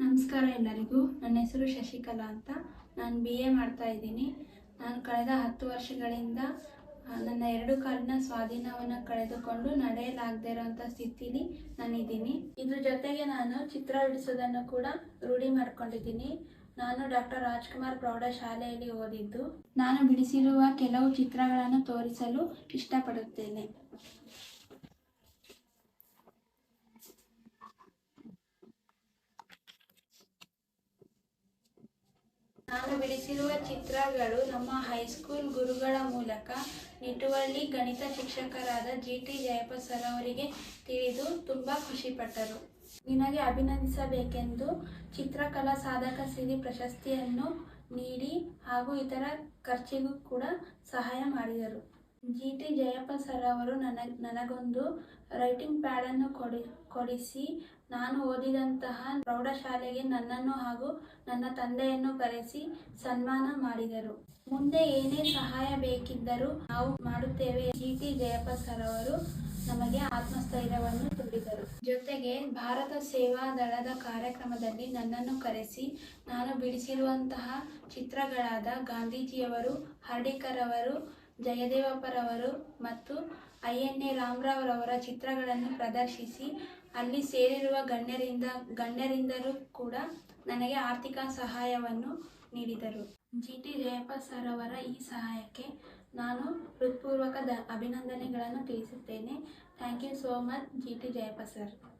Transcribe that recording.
ನಮಸ್ಕಾರ ಎಲ್ಲರಿಗೂ. ನನ್ನ ಹೆಸರು ಶಶಿಕಲಾ ಅಂತ. ನಾನು ಬಿ ಎ ಮಾಡ್ತಾ ಇದ್ದೀನಿ. ನಾನು ಕಳೆದ ಹತ್ತು ವರ್ಷಗಳಿಂದ ನನ್ನ ಎರಡು ಕಾಲಿನ ಸ್ವಾಧೀನವನ್ನು ಕಳೆದುಕೊಂಡು ನಡೆಯಲಾಗದೇ ಇರೋಂಥ ಸ್ಥಿತಿಲಿ ನಾನಿದ್ದೀನಿ. ಇದ್ರ ಜೊತೆಗೆ ನಾನು ಚಿತ್ರ ಬಿಡಿಸೋದನ್ನು ಕೂಡ ರೂಢಿ ಮಾಡ್ಕೊಂಡಿದ್ದೀನಿ. ನಾನು ಡಾಕ್ಟರ್ ರಾಜ್ಕುಮಾರ್ ಪ್ರೌಢಶಾಲೆಯಲ್ಲಿ ಓದಿದ್ದು. ನಾನು ಬಿಡಿಸಿರುವ ಕೆಲವು ಚಿತ್ರಗಳನ್ನು ತೋರಿಸಲು ಇಷ್ಟಪಡುತ್ತೇನೆ. ನಾನು ಬಿಡಿಸಿರುವ ಚಿತ್ರಗಳು ನಮ್ಮ ಹೈಸ್ಕೂಲ್ ಗುರುಗಳ ಮೂಲಕ ನಿಟುವಳ್ಳಿ ಗಣಿತ ಶಿಕ್ಷಕರಾದ ಜಿ ಟಿ ಜಯಪ್ಪ ಸರ್ ಅವರಿಗೆ ತಿಳಿದು ತುಂಬ ಖುಷಿಪಟ್ಟರು ನಿನಗೆ ಅಭಿನಂದಿಸಬೇಕೆಂದು ಚಿತ್ರಕಲಾ ಸಾಧಕ ಸಿರಿ ಪ್ರಶಸ್ತಿಯನ್ನು ನೀಡಿ ಹಾಗೂ ಇತರ ಖರ್ಚಿಗೂ ಕೂಡ ಸಹಾಯ ಮಾಡಿದರು. ಜಿ ಟಿ ಜಯಪ್ಪ ಸರ್ ಅವರು ನನಗೆ ನನಗೊಂದು ರೈಟಿಂಗ್ ಪ್ಯಾಡನ್ನು ಕೊಡಿ, ಕೊಡಿಸಿ ನಾನು ಓದಿದಂತಹ ಪ್ರೌಢಶಾಲೆಗೆ ನನ್ನನ್ನು ಹಾಗೂ ನನ್ನ ತಂದೆಯನ್ನು ಕರೆಸಿ ಸನ್ಮಾನ ಮಾಡಿದರು. ಮುಂದೆ ಏನೇ ಸಹಾಯ ಬೇಕಿದ್ದರೂ ನಾವು ಮಾಡುತ್ತೇವೆ. ಜಿ ಟಿ ಜಯಪ್ಪ ಸರ್ ಅವರು ನಮಗೆ ಆತ್ಮಸ್ಥೈರ್ಯವನ್ನು ತುಂಬಿದರು. ಜೊತೆಗೆ ಭಾರತ ಸೇವಾ ದಳದ ಕಾರ್ಯಕ್ರಮದಲ್ಲಿ ನನ್ನನ್ನು ಕರೆಸಿ ನಾನು ಬಿಡಿಸಿರುವಂತಹ ಚಿತ್ರಗಳಾದ ಗಾಂಧೀಜಿಯವರು ಹರ್ಡಿಕರ್ ಅವರು ಜಯದೇವಪ್ಪರವರು ಮತ್ತು ಐ ಎನ್ ಎ ರಾಮರಾವ್ರವರ ಚಿತ್ರಗಳನ್ನು ಪ್ರದರ್ಶಿಸಿ ಅಲ್ಲಿ ಸೇರಿರುವ ಗಣ್ಯರಿಂದ, ಗಣ್ಯರಿಂದಲೂ ಕೂಡ ನನಗೆ ಆರ್ಥಿಕ ಸಹಾಯವನ್ನು ನೀಡಿದರು. ಜಿ. ಟಿ. ಜಯಪ್ಪ ಸರ್ ಅವರ ಈ ಸಹಾಯಕ್ಕೆ ನಾನು ಹೃತ್ಪೂರ್ವಕ ದ, ಅಭಿನಂದನೆಗಳನ್ನು ತಿಳಿಸುತ್ತೇನೆ. Thank you so much, G. T. Jayappa sir.